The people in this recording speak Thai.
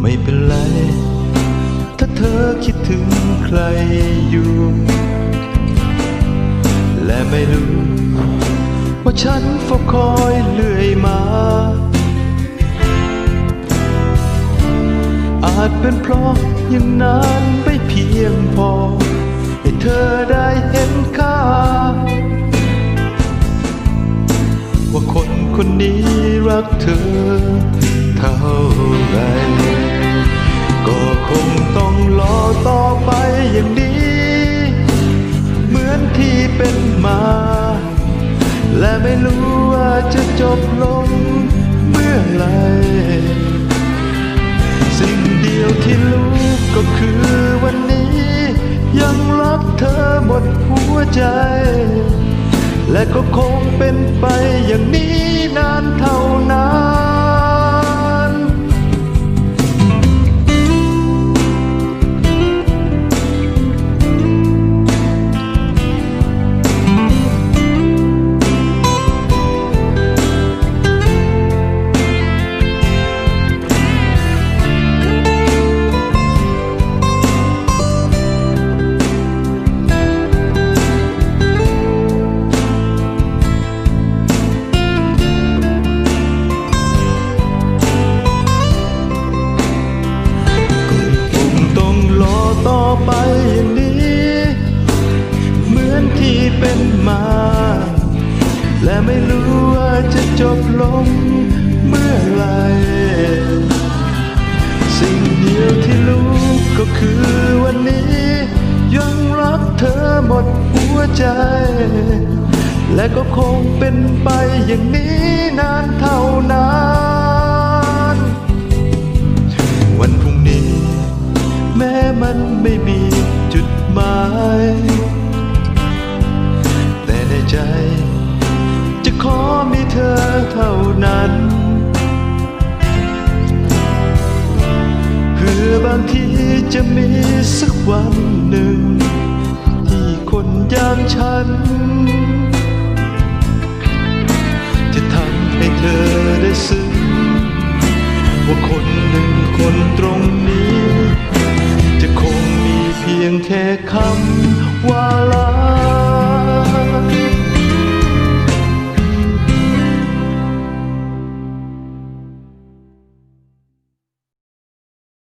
ไม่เป็นไร ถ้าเธอคิดถึงใครอยู่ และไม่รู้ ว่าฉันเฝ้าคอยเรื่อยมา อาจเป็นเพราะยังนานไม่เพียงพอ ให้เธอได้เห็นค่า ว่าคนคนนี้รักเธอเท่าไหรก็คงต้อง รอต่อไปอย่างนี้ เหมือนที่เป็นมา และไม่รู้ว่าจะจบลงเมื่อไหรสิ่งเดียวที่รู้ก็คือวันนี้ ยังรักเธอหมดหัวใจ และก็คงเป็นไปอย่างนี้นานเท่านาน จบลงเมื่อไหรสิ่งเดียวที่รู้ก็คือวันนี้ ยังรักเธอหมดหัวใจ และก็คงเป็นไปอย่างนี้นานเท่านาน วันพรุ่งนี้ แม้มันไม่มีจุดหมายแต่ในใจจะขอ เท่านั้นเพื่อบางทีจะมีสักวันหนึ่ง ที่คนอย่างฉัน จะทำให้เธอได้ซึ้งว่าคนหนึ่งคนตรงนี้ จะคงมีเพียงแค่คำ